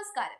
നമസ്കാരം.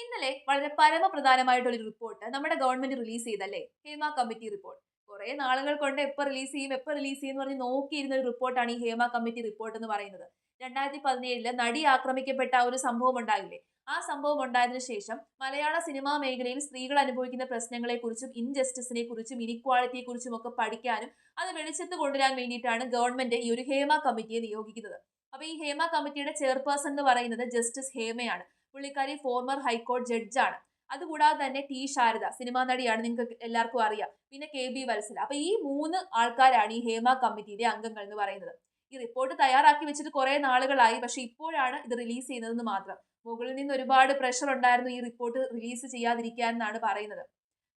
ഇന്നലെ വളരെ പരമപ്രധാനമായിട്ടുള്ള ഒരു റിപ്പോർട്ട് നമ്മുടെ ഗവൺമെന്റ് റിലീസ് ചെയ്തല്ലേ? ഹേമ കമ്മിറ്റി റിപ്പോർട്ട് കുറെ നാളുകൾ കൊണ്ട് എപ്പോൾ റിലീസ് ചെയ്യും എപ്പോൾ റിലീസ് ചെയ്യും എന്ന് പറഞ്ഞ് നോക്കിയിരുന്ന ഒരു റിപ്പോർട്ടാണ് ഈ ഹേമ കമ്മിറ്റി റിപ്പോർട്ട് എന്ന് പറയുന്നത്. രണ്ടായിരത്തി പതിനേഴിൽ നടി ആക്രമിക്കപ്പെട്ട ഒരു സംഭവം ഉണ്ടായില്ലേ? ആ സംഭവം ഉണ്ടായതിനു ശേഷം മലയാള സിനിമാ മേഖലയിൽ സ്ത്രീകൾ അനുഭവിക്കുന്ന പ്രശ്നങ്ങളെക്കുറിച്ചും ഇൻജസ്റ്റിസിനെ കുറിച്ചും ഇനിക്വാളിറ്റിയെ കുറിച്ചും ഒക്കെ പഠിക്കാനും അത് വെളിച്ചത്ത് കൊണ്ടുവരാൻ വേണ്ടിയിട്ടാണ് ഗവൺമെന്റ് ഈ ഒരു ഹേമ കമ്മിറ്റിയെ നിയോഗിക്കുന്നത്. അപ്പൊ ഈ ഹേമ കമ്മിറ്റിയുടെ ചെയർപേഴ്സൺ എന്ന് പറയുന്നത് ജസ്റ്റിസ് ഹേമയാണ്. പുള്ളിക്കാരി ഫോർമർ ഹൈക്കോടതി ജഡ്ജാണ് അതുകൂടാതെ തന്നെ ടി. ശാരദ സിനിമാ നടിയാണ് നിങ്ങൾക്ക് എല്ലാവർക്കും അറിയാം. പിന്നെ കെ. ബി. വത്സല. അപ്പൊ ഈ മൂന്ന് ആൾക്കാരാണ് ഈ ഹേമ കമ്മിറ്റിയിലെ അംഗങ്ങൾ എന്ന് പറയുന്നത്. ഈ റിപ്പോർട്ട് തയ്യാറാക്കി വെച്ചിട്ട് കുറെ നാളുകളായി പക്ഷെ ഇപ്പോഴാണ് ഇത് റിലീസ് ചെയ്യുന്നതെന്ന് മാത്രം. മുകളിൽ നിന്ന് ഒരുപാട് പ്രഷർ ഉണ്ടായിരുന്നു ഈ റിപ്പോർട്ട് റിലീസ് ചെയ്യാതിരിക്കാൻ എന്നാണ് പറയുന്നത്.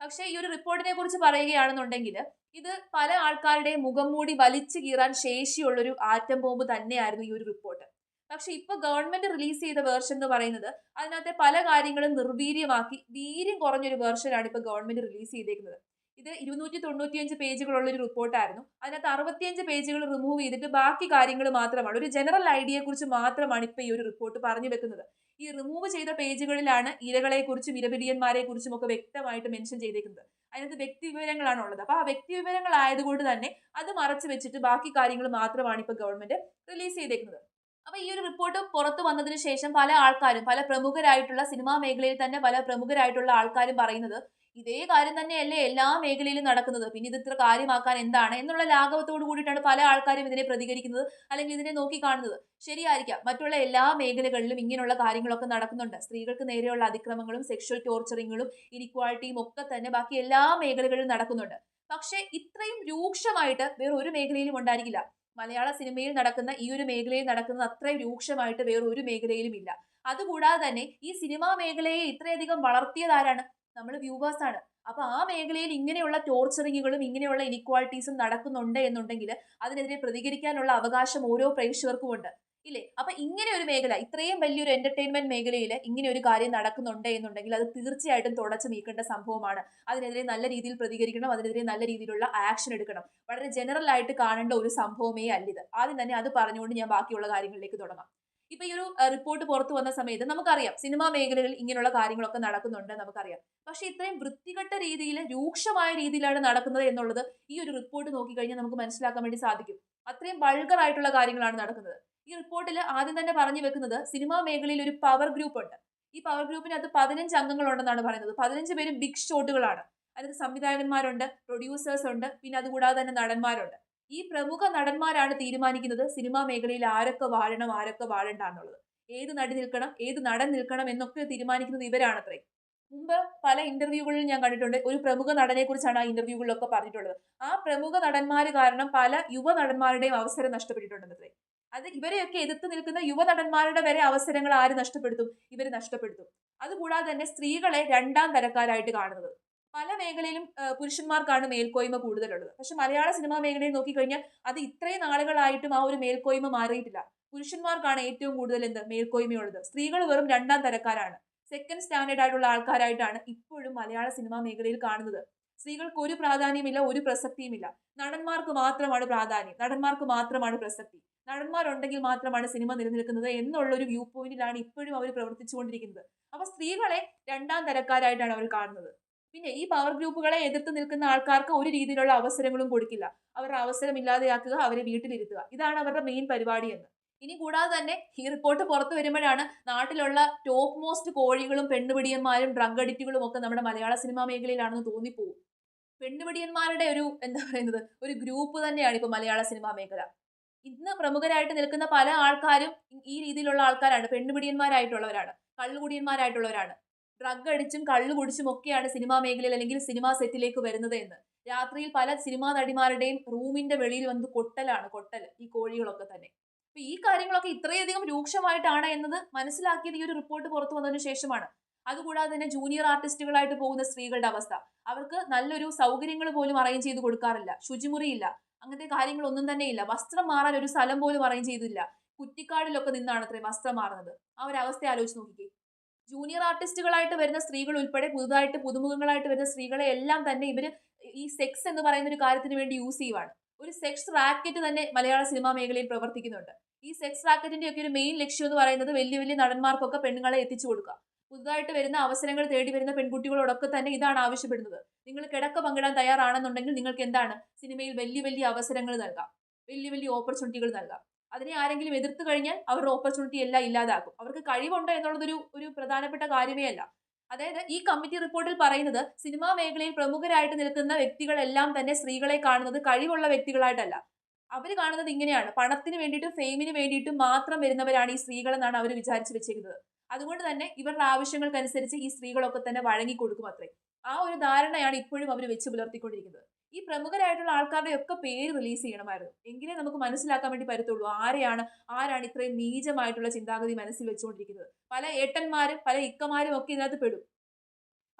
പക്ഷേ ഈ ഒരു റിപ്പോർട്ടിനെ കുറിച്ച് പറയുകയാണെന്നുണ്ടെങ്കിൽ ഇത് പല ആൾക്കാരുടെയും മുഖം മൂടി വലിച്ചു കീറാൻ ശേഷിയുള്ളൊരു ആറ്റം ബോംബ് തന്നെയായിരുന്നു ഈ ഒരു റിപ്പോർട്ട് പക്ഷെ ഇപ്പൊ ഗവൺമെന്റ് റിലീസ് ചെയ്ത വേർഷൻ എന്ന് പറയുന്നത് അതിനകത്തെ പല കാര്യങ്ങളും നിർവീര്യമാക്കി വീര്യം കുറഞ്ഞൊരു വേർഷനാണ് ഇപ്പൊ ഗവൺമെന്റ് റിലീസ് ചെയ്തേക്കുന്നത്. ഇത് ഇരുന്നൂറ്റി തൊണ്ണൂറ്റിയഞ്ച് പേജുകളുള്ള ഒരു റിപ്പോർട്ടായിരുന്നു അതിനകത്ത് അറുപത്തിയഞ്ച് പേജുകൾ റിമൂവ് ചെയ്തിട്ട് ബാക്കി കാര്യങ്ങൾ മാത്രമാണ്. ഒരു ജനറൽ ഐഡിയയെ കുറിച്ച് മാത്രമാണ് ഇപ്പൊ ഈ ഒരു റിപ്പോർട്ട് പറഞ്ഞു വെക്കുന്നത്. ഈ റിമൂവ് ചെയ്ത പേജുകളിലാണ് ഇരകളെക്കുറിച്ചും ഇരപിടിയന്മാരെ കുറിച്ചും ഒക്കെ വ്യക്തമായിട്ട് മെൻഷൻ ചെയ്തേക്കുന്നത്. അതിനകത്ത് വ്യക്തി വിവരങ്ങളാണ് ഉള്ളത് അപ്പൊ ആ വ്യക്തി വിവരങ്ങൾ ആയതുകൊണ്ട് തന്നെ അത് മറച്ചു വെച്ചിട്ട് ബാക്കി കാര്യങ്ങൾ മാത്രമാണ് ഇപ്പൊ ഗവൺമെന്റ് റിലീസ് ചെയ്തേക്കുന്നത്. അപ്പൊ ഈ ഒരു റിപ്പോർട്ട് പുറത്തു വന്നതിന് ശേഷം പല ആൾക്കാരും പല പ്രമുഖരായിട്ടുള്ള സിനിമാ മേഖലയിൽ തന്നെ പല പ്രമുഖരായിട്ടുള്ള ആൾക്കാരും പറയുന്നത് ഇതേ കാര്യം തന്നെയല്ലേ എല്ലാ മേഖലയിലും നടക്കുന്നത്. പിന്നെ ഇത് ഇത്ര കാര്യമാക്കാൻ എന്താണ് എന്നുള്ള ലാഘവത്തോട് കൂടിയിട്ടാണ് പല ആൾക്കാരും ഇതിനെ പ്രതികരിക്കുന്നത് അല്ലെങ്കിൽ ഇതിനെ നോക്കി കാണുന്നത്. ശരിയായിരിക്കാം. മറ്റുള്ള എല്ലാ മേഖലകളിലും ഇങ്ങനെയുള്ള കാര്യങ്ങളൊക്കെ നടക്കുന്നുണ്ട്. സ്ത്രീകൾക്ക് നേരെയുള്ള അതിക്രമങ്ങളും സെക്ഷൽ ടോർച്ചറിങ്ങുകളും ഇനിക്വാളിറ്റിയും ഒക്കെ തന്നെ ബാക്കി എല്ലാ മേഖലകളിലും നടക്കുന്നുണ്ട്. പക്ഷേ ഇത്രയും രൂക്ഷമായിട്ട് വേറെ ഒരു മേഖലയിലും ഉണ്ടായിരിക്കില്ല. മലയാള സിനിമയിൽ നടക്കുന്ന ഈ ഒരു മേഖലയിൽ നടക്കുന്നത് അത്രയും രൂക്ഷമായിട്ട് വേറെ ഒരു മേഖലയിലും ഇല്ല. അതുകൂടാതെ തന്നെ ഈ സിനിമാ മേഖലയെ ഇത്രയധികം വളർത്തിയത് ആരാണ്? നമ്മൾ വ്യൂവേഴ്സ് ആണ്. അപ്പൊ ആ മേഖലയിൽ ഇങ്ങനെയുള്ള ടോർച്ചറിങ്ങുകളും ഇങ്ങനെയുള്ള ഇനിക്വാളിറ്റീസും നടക്കുന്നുണ്ട് എന്നുണ്ടെങ്കിൽ അതിനെതിരെ പ്രതികരിക്കാനുള്ള അവകാശം ഓരോ പ്രേക്ഷകർക്കും ഉണ്ട് ഇല്ലേ? അപ്പൊ ഇങ്ങനെ ഒരു മേഖല ഇത്രയും വലിയൊരു എന്റർടൈൻമെന്റ് മേഖലയിൽ ഇങ്ങനെ ഒരു കാര്യം നടക്കുന്നുണ്ട് എന്നുണ്ടെങ്കിൽ അത് തീർച്ചയായിട്ടും തുടച്ചു നീക്കേണ്ട സംഭവമാണ്. അതിനെതിരെ നല്ല രീതിയിൽ പ്രതികരിക്കണം അതിനെതിരെ നല്ല രീതിയിലുള്ള ആക്ഷൻ എടുക്കണം. വളരെ ജനറൽ ആയിട്ട് കാണേണ്ട ഒരു സംഭവമേ അല്ല ഇത് ആദ്യം തന്നെ അത് പറഞ്ഞുകൊണ്ട് ഞാൻ ബാക്കിയുള്ള കാര്യങ്ങളിലേക്ക് തുടങ്ങാം. ഇപ്പൊ ഈ ഒരു റിപ്പോർട്ട് പുറത്തു വന്ന സമയത്ത് നമുക്കറിയാം സിനിമാ മേഖലകളിൽ ഇങ്ങനെയുള്ള കാര്യങ്ങളൊക്കെ നടക്കുന്നുണ്ട് നമുക്കറിയാം. പക്ഷെ ഇത്രയും വൃത്തികെട്ട രീതിയിൽ രൂക്ഷമായ രീതിയിലാണ് നടക്കുന്നത് എന്നുള്ളത് ഈ ഒരു റിപ്പോർട്ട് നോക്കിക്കഴിഞ്ഞാൽ നമുക്ക് മനസ്സിലാക്കാൻ വേണ്ടി സാധിക്കും. അത്രയും വൾഗർ ആയിട്ടുള്ള കാര്യങ്ങളാണ് നടക്കുന്നത്. ഈ റിപ്പോർട്ടിൽ ആദ്യം തന്നെ പറഞ്ഞു വെക്കുന്നത് സിനിമാ മേഖലയിൽ ഒരു പവർ ഗ്രൂപ്പ് ഉണ്ട്. ഈ പവർ ഗ്രൂപ്പിനകത്ത് പതിനഞ്ച് അംഗങ്ങളുണ്ടെന്നാണ് പറയുന്നത്. പതിനഞ്ച് പേരും ബിഗ് ഷോട്ടുകളാണ് അതായത് സംവിധായകന്മാരുണ്ട് പ്രൊഡ്യൂസേഴ്സ് ഉണ്ട് പിന്നെ അതുകൂടാതെ തന്നെ നടന്മാരുണ്ട്. ഈ പ്രമുഖ നടന്മാരാണ് തീരുമാനിക്കുന്നത് സിനിമാ മേഖലയിൽ ആരൊക്കെ വാഴണം ആരൊക്കെ വാഴണ്ട എന്നുള്ളത് ഏത് നടി നിൽക്കണം ഏത് നടൻ നിൽക്കണം എന്നൊക്കെ തീരുമാനിക്കുന്നത് ഇവരാണത്രേ. മുമ്പ് പല ഇന്റർവ്യൂകളിൽ ഞാൻ കണ്ടിട്ടുണ്ട്. ഒരു പ്രമുഖ നടനെ കുറിച്ചാണ് ആ ഇന്റർവ്യൂകളിലൊക്കെ പറഞ്ഞിട്ടുള്ളത്. ആ പ്രമുഖ നടന്മാർ കാരണം പല യുവ നടന്മാരുടെയും അവസരം നഷ്ടപ്പെട്ടിട്ടുണ്ടെന്നത്രേ. അത് ഇവരെയൊക്കെ എതിർത്ത് നിൽക്കുന്ന യുവനടന്മാരുടെ വരെ അവസരങ്ങൾ ആര് നഷ്ടപ്പെടുത്തും? ഇവർ നഷ്ടപ്പെടുത്തും. അതുകൂടാതെ തന്നെ സ്ത്രീകളെ രണ്ടാം തരക്കാരായിട്ട് കാണുന്നത്. പല മേഖലയിലും പുരുഷന്മാർക്കാണ് മേൽക്കോയ്മ കൂടുതലുള്ളത്. പക്ഷെ മലയാള സിനിമാ മേഖലയിൽ നോക്കിക്കഴിഞ്ഞാൽ അത് ഇത്രയും നാളുകളായിട്ടും ആ ഒരു മേൽക്കോയ്മ മാറിയിട്ടില്ല. പുരുഷന്മാർക്കാണ് ഏറ്റവും കൂടുതൽ എന്ത്? മേൽക്കോയ്മയുള്ളത്. സ്ത്രീകൾ വെറും രണ്ടാം തരക്കാരാണ്. സെക്കൻഡ് സ്റ്റാൻഡേർഡ് ആയിട്ടുള്ള ആൾക്കാരായിട്ടാണ് ഇപ്പോഴും മലയാള സിനിമാ മേഖലയിൽ കാണുന്നത്. സ്ത്രീകൾക്ക് ഒരു പ്രാധാന്യമില്ല ഒരു പ്രസക്തിയുമില്ല. നടന്മാർക്ക് മാത്രമാണ് പ്രാധാന്യം. നടന്മാർക്ക് മാത്രമാണ് പ്രസക്തി. നടന്മാരുണ്ടെങ്കിൽ മാത്രമാണ് സിനിമ നിലനിൽക്കുന്നത് എന്നുള്ള ഒരു വ്യൂ പോയിന്റിലാണ് ഇപ്പോഴും അവർ പ്രവർത്തിച്ചുകൊണ്ടിരിക്കുന്നത്. അപ്പൊ സ്ത്രീകളെ രണ്ടാം തരക്കാരായിട്ടാണ് അവർ കാണുന്നത്. പിന്നെ ഈ പവർ ഗ്രൂപ്പുകളെ എതിർത്ത് നിൽക്കുന്ന ആൾക്കാർക്ക് ഒരു രീതിയിലുള്ള അവസരങ്ങളും കൊടുക്കില്ല. അവരുടെ അവസരം ഇല്ലാതെയാക്കുക അവരെ വീട്ടിലിരുത്തുക. ഇതാണ് അവരുടെ മെയിൻ പരിപാടി എന്ന്. ഇനി കൂടാതെ തന്നെ ഈ റിപ്പോർട്ട് പുറത്തു വരുമ്പോഴാണ് നാട്ടിലുള്ള ടോപ്പ് മോസ്റ്റ് കോഴികളും പെണ്ണുപിടിയന്മാരും ഡ്രഗ് അഡിക്റ്റുകളും ഒക്കെ നമ്മുടെ മലയാള സിനിമാ മേഖലയിലാണെന്ന് തോന്നിപ്പോകും പെണ്ണുപിടിയന്മാരുടെ ഒരു എന്താ പറയുന്നത് ഒരു ഗ്രൂപ്പ് തന്നെയാണ് ഇപ്പൊ മലയാള സിനിമാ മേഖല. ഇന്ന് പ്രമുഖരായിട്ട് നിൽക്കുന്ന പല ആൾക്കാരും ഈ രീതിയിലുള്ള ആൾക്കാരാണ്. പെണ്ണുപിടിയന്മാരായിട്ടുള്ളവരാണ് കള്ളുകുടിയന്മാരായിട്ടുള്ളവരാണ്. ഡ്രഗ് അടിച്ചും കള്ളു കുടിച്ചും ഒക്കെയാണ് സിനിമാ മേഖലയിൽ അല്ലെങ്കിൽ സിനിമാ സെറ്റിലേക്ക് വരുന്നത് എന്ന്. രാത്രിയിൽ പല സിനിമാ നടിമാരുടെയും റൂമിന്റെ വെളിയിൽ വന്ന് കൊട്ടലാണ് കൊട്ടൽ ഈ കോഴികളൊക്കെ തന്നെ. അപ്പൊ ഈ കാര്യങ്ങളൊക്കെ ഇത്രയധികം രൂക്ഷമായിട്ടാണ് എന്നത് മനസ്സിലാക്കിയത് ഈ ഒരു റിപ്പോർട്ട് പുറത്തു വന്നതിന് ശേഷമാണ്. അതുകൂടാതെ തന്നെ ജൂനിയർ ആർട്ടിസ്റ്റുകളായിട്ട് പോകുന്ന സ്ത്രീകളുടെ അവസ്ഥ. അവർക്ക് നല്ലൊരു സൗകര്യങ്ങൾ പോലും അറേഞ്ച് ചെയ്ത് കൊടുക്കാറില്ല. ശുചിമുറിയില്ല. അങ്ങനത്തെ കാര്യങ്ങളൊന്നും തന്നെ ഇല്ല. വസ്ത്രം മാറാൻ ഒരു സ്ഥലം പോലും അറേഞ്ച് ചെയ്തില്ല. കുറ്റിക്കാടിലൊക്കെ നിന്നാണ് അത്രയും വസ്ത്രം മാറുന്നത്. ആ ഒരു അവസ്ഥ ആലോചിച്ച് നോക്കിക്കേ. ജൂനിയർ ആർട്ടിസ്റ്റുകളായിട്ട് വരുന്ന സ്ത്രീകൾ ഉൾപ്പെടെ പുതുതായിട്ട് പുതുമുഖങ്ങളായിട്ട് വരുന്ന സ്ത്രീകളെ എല്ലാം തന്നെ ഇവർ ഈ സെക്സ് എന്ന് പറയുന്ന ഒരു കാര്യത്തിന് വേണ്ടി യൂസ് ചെയ്യുവാണ്. ഒരു സെക്സ് റാക്കറ്റ് തന്നെ മലയാള സിനിമാ മേഖലയിൽ പ്രവർത്തിക്കുന്നുണ്ട്. ഈ സെക്സ് റാക്കറ്റിന്റെ ഒക്കെ ഒരു മെയിൻ ലക്ഷ്യം എന്ന് പറയുന്നത് വലിയ വലിയ നടന്മാർക്കൊക്കെ പെണ്ണുങ്ങളെ എത്തിച്ചു കൊടുക്കുക. പുതുതായിട്ട് വരുന്ന അവസരങ്ങൾ തേടി വരുന്ന പെൺകുട്ടികളോടൊക്കെ തന്നെ ഇതാണ് ആവശ്യപ്പെടുന്നത്. നിങ്ങൾ കിടക്ക പങ്കിടാൻ തയ്യാറാണെന്നുണ്ടെങ്കിൽ നിങ്ങൾക്ക് എന്താണ്? സിനിമയിൽ വലിയ വലിയ അവസരങ്ങൾ നൽകാം. വലിയ വലിയ ഓപ്പർച്യൂണിറ്റികൾ നൽകാം. അതിനെ ആരെങ്കിലും എതിർത്ത് കഴിഞ്ഞാൽ അവരുടെ ഓപ്പർച്യൂണിറ്റി എല്ലാം ഇല്ലാതാക്കും. അവർക്ക് കഴിവുണ്ടോ എന്നുള്ളതൊരു ഒരു പ്രധാനപ്പെട്ട കാര്യമേ അല്ല. അതായത് ഈ കമ്മിറ്റി റിപ്പോർട്ടിൽ പറയുന്നത് സിനിമാ മേഖലയിൽ പ്രമുഖരായിട്ട് നിൽക്കുന്ന വ്യക്തികളെല്ലാം തന്നെ സ്ത്രീകളെ കാണുന്നത് കഴിവുള്ള വ്യക്തികളായിട്ടല്ല. അവർ കാണുന്നത് ഇങ്ങനെയാണ്. പണത്തിന് വേണ്ടിയിട്ടും ഫെയിമിന് വേണ്ടിയിട്ടും മാത്രം വരുന്നവരാണ് ഈ സ്ത്രീകളെന്നാണ് അവർ വിചാരിച്ചു വെച്ചിരിക്കുന്നത് അതുകൊണ്ട് തന്നെ ഇവരുടെ ആവശ്യങ്ങൾക്കനുസരിച്ച് ഈ സ്ത്രീകളൊക്കെ തന്നെ വഴങ്ങി കൊടുക്കും അത്രേ. ആ ഒരു ധാരണയാണ് ഇപ്പോഴും അവർ വെച്ച് പുലർത്തിക്കൊണ്ടിരിക്കുന്നത്. ഈ പ്രമുഖരായിട്ടുള്ള ആൾക്കാരുടെ ഒക്കെ പേര് റിലീസ് ചെയ്യണമായിരുന്നു. എങ്കിലേ നമുക്ക് മനസ്സിലാക്കാൻ വേണ്ടി പറ്റത്തുള്ളൂ ആരെയാണ് ആരാണ് ഇത്രയും നീചമായിട്ടുള്ള ചിന്താഗതി മനസ്സിൽ വെച്ചുകൊണ്ടിരിക്കുന്നത്. പല ഏട്ടന്മാരും പല ഇക്കമാരും ഒക്കെ ഇതിനകത്ത് പെടും.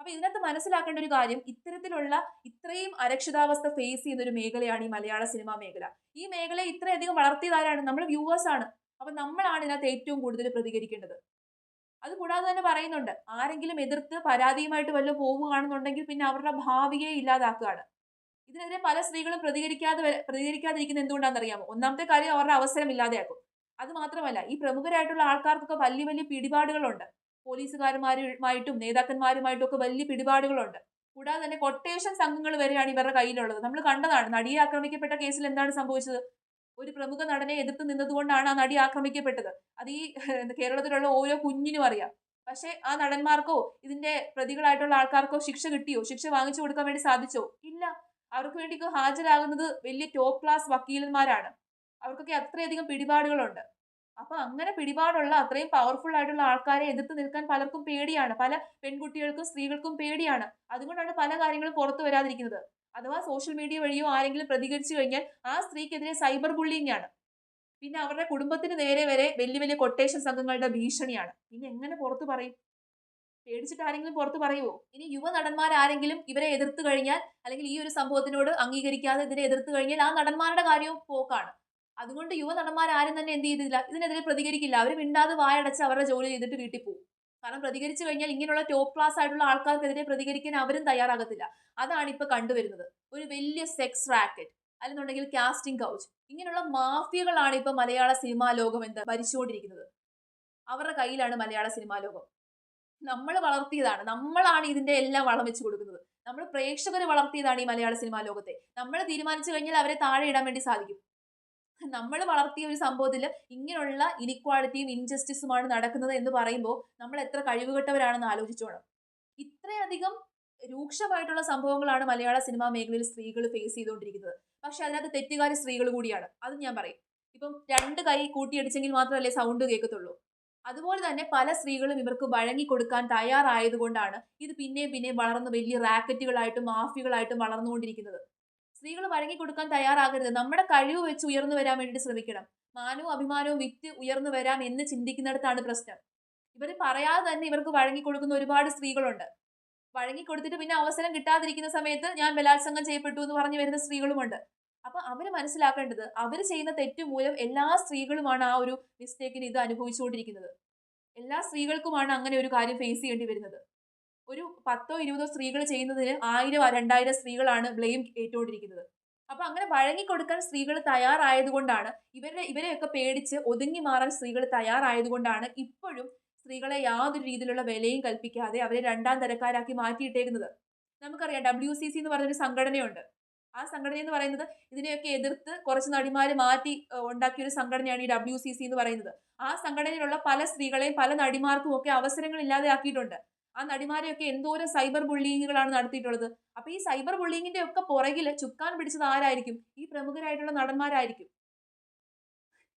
അപ്പൊ ഇതിനകത്ത് മനസ്സിലാക്കേണ്ട ഒരു കാര്യം ഇത്തരത്തിലുള്ള ഇത്രയും അരക്ഷിതാവസ്ഥ ഫേസ് ചെയ്യുന്ന ഒരു മേഖലയാണ് ഈ മലയാള സിനിമാ മേഖല. ഈ മേഖലയെ ഇത്രയധികം വളർത്തിയതാരാണ്? നമ്മൾ വ്യൂവേഴ്സ് ആണ്. അപ്പൊ നമ്മളാണ് ഇതിനകത്ത് ഏറ്റവും കൂടുതൽ പ്രതികരിക്കേണ്ടത്. അത് കൂടാതെ തന്നെ പറയുന്നുണ്ട് ആരെങ്കിലും എതിർത്ത് പരാതിയുമായിട്ട് വല്ല പോവുകയാണെന്നുണ്ടെങ്കിൽ പിന്നെ അവരുടെ ഭാവിയെ ഇല്ലാതാക്കുകയാണ്. ഇതിനെതിരെ പല സ്ത്രീകളും പ്രതികരിക്കാതെ പ്രതികരിക്കാതിരിക്കുന്നത് എന്തുകൊണ്ടാണെന്ന് അറിയാമോ ഒന്നാമത്തെ കാര്യം അവരുടെ അവസരം ഇല്ലാതെയാക്കും. അത് മാത്രമല്ല ഈ പ്രമുഖരായിട്ടുള്ള ആൾക്കാർക്കൊക്കെ വലിയ വലിയ പിടിപാടുകളുണ്ട്. പോലീസുകാരുമാരുമായിട്ടും നേതാക്കന്മാരുമായിട്ടും ഒക്കെ വലിയ പിടിപാടുകളുണ്ട്. കൂടാതെ തന്നെ കൊട്ടേഷൻ സംഘങ്ങൾ വരെയാണ് ഇവരുടെ കയ്യിലുള്ളത്. നമ്മൾ കണ്ടതാണ് നടിയെ ആക്രമിക്കപ്പെട്ട കേസിൽ എന്താണ് സംഭവിച്ചത്? ഒരു പ്രമുഖ നടനെ എതിർത്ത് നിന്നതുകൊണ്ടാണ് ആ നടി ആക്രമിക്കപ്പെട്ടത്. അത് ഈ കേരളത്തിലുള്ള ഓരോ കുഞ്ഞിനും അറിയാം. പക്ഷേ ആ നടന്മാർക്കോ ഇതിന്റെ പ്രതികളായിട്ടുള്ള ആൾക്കാർക്കോ ശിക്ഷ കിട്ടിയോ? ശിക്ഷ വാങ്ങിച്ചു കൊടുക്കാൻ വേണ്ടി സാധിച്ചോ? ഇല്ല. അവർക്ക് വേണ്ടി ഹാജരാകുന്നത് വലിയ ടോപ്പ് ക്ലാസ് വക്കീലന്മാരാണ്. അവർക്കൊക്കെ അത്രയധികം പിടിപാടുകളുണ്ട്. അപ്പൊ അങ്ങനെ പിടിപാടുള്ള അത്രയും പവർഫുൾ ആയിട്ടുള്ള ആൾക്കാരെ എതിർത്ത് നിൽക്കാൻ പലർക്കും പേടിയാണ്. പല പെൺകുട്ടികൾക്കും സ്ത്രീകൾക്കും പേടിയാണ്. അതുകൊണ്ടാണ് പല കാര്യങ്ങളും പുറത്തു വരാതിരിക്കുന്നത്. അഥവാ സോഷ്യൽ മീഡിയ വഴിയോ ആരെങ്കിലും പ്രതികരിച്ചു കഴിഞ്ഞാൽ ആ സ്ത്രീക്കെതിരെ സൈബർ ബുള്ളിങ് ആണ്. പിന്നെ അവരുടെ കുടുംബത്തിന് നേരെ വരെ വലിയ വലിയ കൊട്ടേഷൻ സംഘങ്ങളുടെ ഭീഷണിയാണ്. പിന്നെ എങ്ങനെ പുറത്തു പറയും? പേടിച്ചിട്ട് ആരെങ്കിലും പുറത്തു പറയുമോ ഇനി യുവ നടന്മാർ ആരെങ്കിലും ഇവരെ എതിർത്ത് കഴിഞ്ഞാൽ അല്ലെങ്കിൽ ഈ ഒരു സംഭവത്തിനോട് അംഗീകരിക്കാതെ ഇതിനെ എതിർത്ത് കഴിഞ്ഞാൽ ആ നടന്മാരുടെ കാര്യവും പോക്കാണ്. അതുകൊണ്ട് യുവ നടന്മാർ ആരും തന്നെ എന്ത് ചെയ്തില്ല. ഇതിനെതിരെ പ്രതികരിക്കില്ല. അവർ മിണ്ടാതെ വായടച്ച് അവരുടെ ജോലി ചെയ്തിട്ട് വീട്ടിൽ പോകും. കാരണം പ്രതികരിച്ചു കഴിഞ്ഞാൽ ഇങ്ങനെയുള്ള ടോപ്പ് ക്ലാസ് ആയിട്ടുള്ള ആൾക്കാർക്കെതിരെ പ്രതികരിക്കാൻ അവരും തയ്യാറാകത്തില്ല. അതാണ് ഇപ്പൊ കണ്ടുവരുന്നത്. ഒരു വലിയ സെക്സ് റാക്കറ്റ് അല്ലെന്നുണ്ടെങ്കിൽ കാസ്റ്റിംഗ് കൗച്ച് ഇങ്ങനെയുള്ള മാഫിയകളാണ് ഇപ്പൊ മലയാള സിനിമാ ലോകം എന്താ ഭരിച്ചുകൊണ്ടിരിക്കുന്നത്. അവരുടെ കയ്യിലാണ് മലയാള സിനിമാ ലോകം. നമ്മൾ വളർത്തിയതാണ്. നമ്മളാണ് ഇതിന്റെ എല്ലാം വളം വെച്ച് കൊടുക്കുന്നത്. നമ്മൾ പ്രേക്ഷകർ വളർത്തിയതാണ് ഈ മലയാള സിനിമാ ലോകത്തെ. നമ്മൾ തീരുമാനിച്ചു കഴിഞ്ഞാൽ അവരെ താഴെ ഇടാൻ വേണ്ടി സാധിക്കും. നമ്മൾ വളർത്തിയ ഒരു സംഭവത്തിൽ ഇങ്ങനെയുള്ള ഇനിക്വാളിറ്റിയും ഇൻജസ്റ്റിസുമാണ് നടക്കുന്നത് എന്ന് പറയുമ്പോൾ നമ്മൾ എത്ര കഴിവുകെട്ടവരാണെന്ന് ആലോചിച്ചോണം. ഇത്രയധികം രൂക്ഷമായിട്ടുള്ള സംഭവങ്ങളാണ് മലയാള സിനിമാ മേഖലയിൽ സ്ത്രീകൾ ഫേസ് ചെയ്തുകൊണ്ടിരിക്കുന്നത്. പക്ഷെ അതിനകത്ത് തെറ്റുകാരി സ്ത്രീകൾ കൂടിയാണ്. അത് ഞാൻ പറയും. ഇപ്പം രണ്ട് കൈ കൂട്ടിയടിച്ചെങ്കിൽ മാത്രമല്ലേ സൗണ്ട് കേൾക്കത്തുള്ളൂ. അതുപോലെ തന്നെ പല സ്ത്രീകളും ഇവർക്ക് വഴങ്ങി കൊടുക്കാൻ തയ്യാറായതുകൊണ്ടാണ് ഇത് പിന്നെയും പിന്നെയും വളർന്ന് വലിയ റാക്കറ്റുകളായിട്ടും മാഫികളായിട്ടും വളർന്നുകൊണ്ടിരിക്കുന്നത്. സ്ത്രീകൾ വഴങ്ങി കൊടുക്കാൻ തയ്യാറാകരുത്. നമ്മുടെ കഴിവ് വെച്ച് ഉയർന്നു വരാൻ വേണ്ടി ശ്രമിക്കണം. മാനവും അഭിമാനവും വിറ്റ് ഉയർന്നു വരാം എന്ന് ചിന്തിക്കുന്നിടത്താണ് പ്രശ്നം. ഇവർ പറയാതെ തന്നെ ഇവർക്ക് വഴങ്ങി കൊടുക്കുന്ന ഒരുപാട് സ്ത്രീകളുണ്ട്. വഴങ്ങി കൊടുത്തിട്ട് പിന്നെ അവസരം കിട്ടാതിരിക്കുന്ന സമയത്ത് ഞാൻ ബലാത്സംഗം ചെയ്യപ്പെട്ടു എന്ന് പറഞ്ഞു വരുന്ന സ്ത്രീകളുമുണ്ട്. അപ്പൊ അവർ മനസ്സിലാക്കേണ്ടത് അവർ ചെയ്യുന്ന തെറ്റ് മൂലം എല്ലാ സ്ത്രീകളുമാണ് ആ ഒരു മിസ്റ്റേക്കിന് ഇത് അനുഭവിച്ചുകൊണ്ടിരിക്കുന്നത്. എല്ലാ സ്ത്രീകൾക്കുമാണ് അങ്ങനെ ഒരു കാര്യം ഫേസ് ചെയ്യേണ്ടി വരുന്നത്. ഒരു പത്തോ ഇരുപതോ സ്ത്രീകൾ ചെയ്യുന്നതിന് ആയിരം രണ്ടായിരം സ്ത്രീകളാണ് ബ്ലെയിം ഏറ്റുകൊണ്ടിരിക്കുന്നത് അപ്പൊ അങ്ങനെ വഴങ്ങിക്കൊടുക്കാൻ സ്ത്രീകൾ തയ്യാറായതുകൊണ്ടാണ് ഇവരുടെ ഇവരെയൊക്കെ പേടിച്ച് ഒതുങ്ങി മാറാൻ സ്ത്രീകൾ തയ്യാറായതുകൊണ്ടാണ് ഇപ്പോഴും സ്ത്രീകളെ യാതൊരു രീതിയിലുള്ള വിലയും കൽപ്പിക്കാതെ അവരെ രണ്ടാം തരക്കാരാക്കി മാറ്റിയിട്ടേക്കുന്നത്. നമുക്കറിയാം ഡബ്ല്യു സി സി എന്ന് പറഞ്ഞൊരു സംഘടനയുണ്ട്. ആ സംഘടന എന്ന് പറയുന്നത് ഇതിനെയൊക്കെ എതിർത്ത് കുറച്ച് നടിമാർ മാറ്റി ഉണ്ടാക്കിയ ഒരു സംഘടനയാണ് ഈ ഡബ്ല്യു സി സി എന്ന് പറയുന്നത്. ആ സംഘടനയിലുള്ള പല സ്ത്രീകളെയും പല നടിമാർക്കും ഒക്കെ അവസരങ്ങൾ ഇല്ലാതെയാക്കിയിട്ടുണ്ട്. ആ നടിമാരെയൊക്കെ എന്തോരം സൈബർ ബുള്ളിങ്ങുകളാണ് നടത്തിയിട്ടുള്ളത്. അപ്പൊ ഈ സൈബർ ബുള്ളിങ്ങിന്റെ ഒക്കെ പുറകിൽ ചുക്കാൻ പിടിച്ചത് ആരായിരിക്കും? ഈ പ്രമുഖരായിട്ടുള്ള നടന്മാരായിരിക്കും.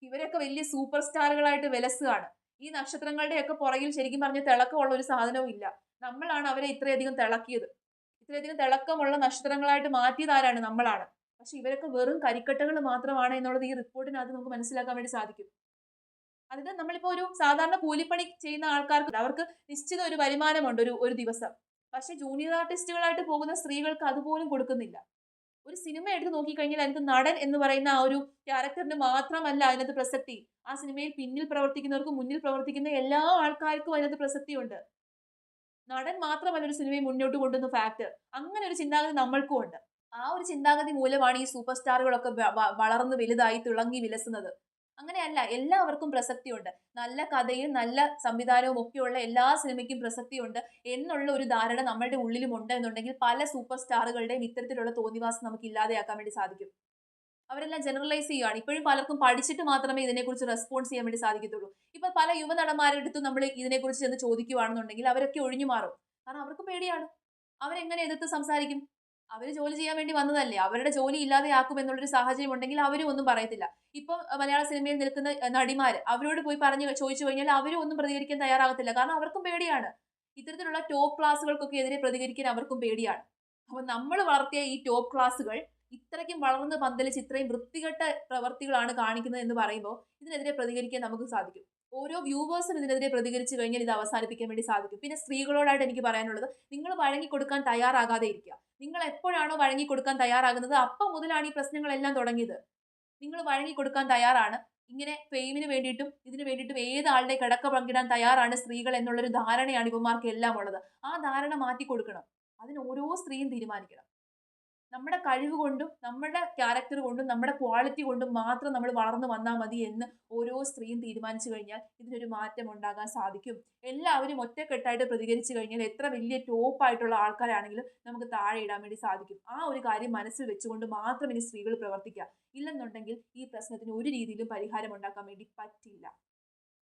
ഇവരൊക്കെ വലിയ സൂപ്പർ സ്റ്റാറുകളായിട്ട് വിലസുകയാണ് ഈ നക്ഷത്രങ്ങളുടെ ഒക്കെ പുറകിൽ ശരിക്കും പറഞ്ഞ തിളക്കമുള്ള ഒരു സാധനവും ഇല്ല. നമ്മളാണ് അവരെ ഇത്രയധികം തിളക്കിയത്. ഇത്രയധികം തിളക്കമുള്ള നക്ഷത്രങ്ങളായിട്ട് മാറ്റിയതാരാണ് നമ്മളാണ്. പക്ഷെ ഇവരൊക്കെ വെറും കരിക്കട്ടകൾ മാത്രമാണ് എന്നുള്ളത് ഈ റിപ്പോർട്ടിനകത്ത് നമുക്ക് മനസ്സിലാക്കാൻ വേണ്ടി സാധിക്കും. അതായത് നമ്മളിപ്പോ ഒരു സാധാരണ കൂലിപ്പണി ചെയ്യുന്ന ആൾക്കാർക്ക് അവർക്ക് നിശ്ചിത ഒരു വരുമാനമുണ്ട് ഒരു ഒരു ദിവസം. പക്ഷെ ജൂനിയർ ആർട്ടിസ്റ്റുകളായിട്ട് പോകുന്ന സ്ത്രീകൾക്ക് അതുപോലും കൊടുക്കുന്നില്ല. ഒരു സിനിമ എടുത്ത് നോക്കിക്കഴിഞ്ഞാൽ അതിനകത്ത് നടൻ എന്ന് പറയുന്ന ആ ഒരു ക്യാരക്ടറിന് മാത്രമല്ല അതിനകത്ത് പ്രസക്തി. ആ സിനിമയിൽ പിന്നിൽ പ്രവർത്തിക്കുന്നവർക്കും മുന്നിൽ പ്രവർത്തിക്കുന്ന എല്ലാ ആൾക്കാർക്കും അതിനകത്ത് പ്രസക്തിയുണ്ട്. നടൻ മാത്രമല്ല ഒരു സിനിമയെ മുന്നോട്ട് കൊണ്ടുവന്ന ഫാക്ട് അങ്ങനെ ഒരു ചിന്താഗതി നമ്മൾക്കും ഉണ്ട്. ആ ഒരു ചിന്താഗതി മൂലമാണ് ഈ സൂപ്പർ സ്റ്റാറുകളൊക്കെ വളർന്ന് വലുതായി തിളങ്ങി വിലസുന്നത്. അങ്ങനെയല്ല എല്ലാവർക്കും പ്രസക്തിയുണ്ട്. നല്ല കഥയും നല്ല സംവിധാനവും ഒക്കെയുള്ള എല്ലാ സിനിമയ്ക്കും പ്രസക്തിയുണ്ട് എന്നുള്ള ഒരു ധാരണ നമ്മളുടെ ഉള്ളിലും ഉണ്ട് എന്നുണ്ടെങ്കിൽ പല സൂപ്പർ സ്റ്റാറുകളുടെയും ഇത്തരത്തിലുള്ള തോന്നിവാസം നമുക്ക് ഇല്ലാതെയാക്കാൻ വേണ്ടി സാധിക്കും. അവരെല്ലാം ജനറലൈസ് ചെയ്യുകയാണ് ഇപ്പോഴും പലർക്കും പഠിച്ചിട്ട് മാത്രമേ ഇതിനെക്കുറിച്ച് റെസ്പോൺസ് ചെയ്യാൻ വേണ്ടി സാധിക്കത്തുള്ളൂ. ഇപ്പൊ പല യുവനടന്മാരുടെ അടുത്തും നമ്മൾ ഇതിനെക്കുറിച്ച് ചെന്ന് ചോദിക്കുകയാണെന്നുണ്ടെങ്കിൽ അവരൊക്കെ ഒഴിഞ്ഞു മാറും. കാരണം അവർക്ക് പേടിയാണ്. അവരെങ്ങനെ എതിർത്ത് സംസാരിക്കും? അവർ ജോലി ചെയ്യാൻ വേണ്ടി വന്നതല്ലേ? അവരുടെ ജോലി ഇല്ലാതെയാക്കും എന്നുള്ളൊരു സാഹചര്യം ഉണ്ടെങ്കിൽ അവരും ഒന്നും പറയത്തില്ല. ഇപ്പം മലയാള സിനിമയിൽ നിൽക്കുന്ന നടിമാർ അവരോട് പോയി പറഞ്ഞു ചോദിച്ചു കഴിഞ്ഞാൽ അവരും ഒന്നും പ്രതികരിക്കാൻ തയ്യാറാകത്തില്ല. കാരണം അവർക്കും പേടിയാണ്. ഇത്തരത്തിലുള്ള ടോപ്പ് ക്ലാസ്സുകൾക്കൊക്കെ എതിരെ പ്രതികരിക്കാൻ അവർക്കും പേടിയാണ്. അപ്പൊ നമ്മൾ വളർത്തിയ ഈ ടോപ്പ് ക്ലാസ്സുകൾ ഇത്രയ്ക്കും വളർന്ന് പന്തലിച്ച് ഇത്രയും വൃത്തികെട്ട പ്രവർത്തികളാണ് കാണിക്കുന്നത് എന്ന് പറയുമ്പോൾ ഇതിനെതിരെ പ്രതികരിക്കാൻ നമുക്ക് സാധിക്കും. ഓരോ വ്യൂവേഴ്സും ഇതിനെതിരെ പ്രതികരിച്ചു കഴിഞ്ഞാൽ ഇത് അവസാനിപ്പിക്കാൻ വേണ്ടി സാധിക്കും. പിന്നെ സ്ത്രീകളോടായിട്ട് എനിക്ക് പറയാനുള്ളത് നിങ്ങൾ വഴങ്ങി കൊടുക്കാൻ തയ്യാറാകാതെ ഇരിക്കുക. നിങ്ങൾ എപ്പോഴാണോ വഴങ്ങി കൊടുക്കാൻ തയ്യാറാകുന്നത് അപ്പം മുതലാണ് ഈ പ്രശ്നങ്ങളെല്ലാം തുടങ്ങിയത്. നിങ്ങൾ വഴങ്ങി കൊടുക്കാൻ തയ്യാറാണ്. ഇങ്ങനെ ഫെയിമിന് വേണ്ടിയിട്ടും ഇതിന് വേണ്ടിയിട്ടും ഏത് ആളുടെ കിടക്ക പങ്കിടാൻ തയ്യാറാണ് സ്ത്രീകൾ എന്നുള്ളൊരു ധാരണയാണ് ഇവന്മാർക്ക് എല്ലാം ഉള്ളത്. ആ ധാരണ മാറ്റി കൊടുക്കണം അതിന് ഓരോ സ്ത്രീയും തീരുമാനിക്കണം. നമ്മുടെ കഴിവ് കൊണ്ടും നമ്മുടെ ക്യാരക്ടർ കൊണ്ടും നമ്മുടെ ക്വാളിറ്റി കൊണ്ടും മാത്രം നമ്മൾ വളർന്നു വന്നാൽ മതി എന്ന് ഓരോ സ്ത്രീയും തീരുമാനിച്ചു കഴിഞ്ഞാൽ ഇതിനൊരു മാറ്റം ഉണ്ടാകാൻ സാധിക്കും. എല്ലാവരും ഒറ്റക്കെട്ടായിട്ട് പ്രതികരിച്ചു കഴിഞ്ഞാൽ എത്ര വലിയ ടോപ്പായിട്ടുള്ള ആൾക്കാരാണെങ്കിലും നമുക്ക് താഴെ ഇടാൻ വേണ്ടി സാധിക്കും. ആ ഒരു കാര്യം മനസ്സിൽ വെച്ചുകൊണ്ട് മാത്രം ഇനി സ്ത്രീകൾ പ്രവർത്തിക്കുക. ഇല്ലെന്നുണ്ടെങ്കിൽ ഈ പ്രശ്നത്തിന് ഒരു രീതിയിലും പരിഹാരം ഉണ്ടാക്കാൻ വേണ്ടി പറ്റില്ല.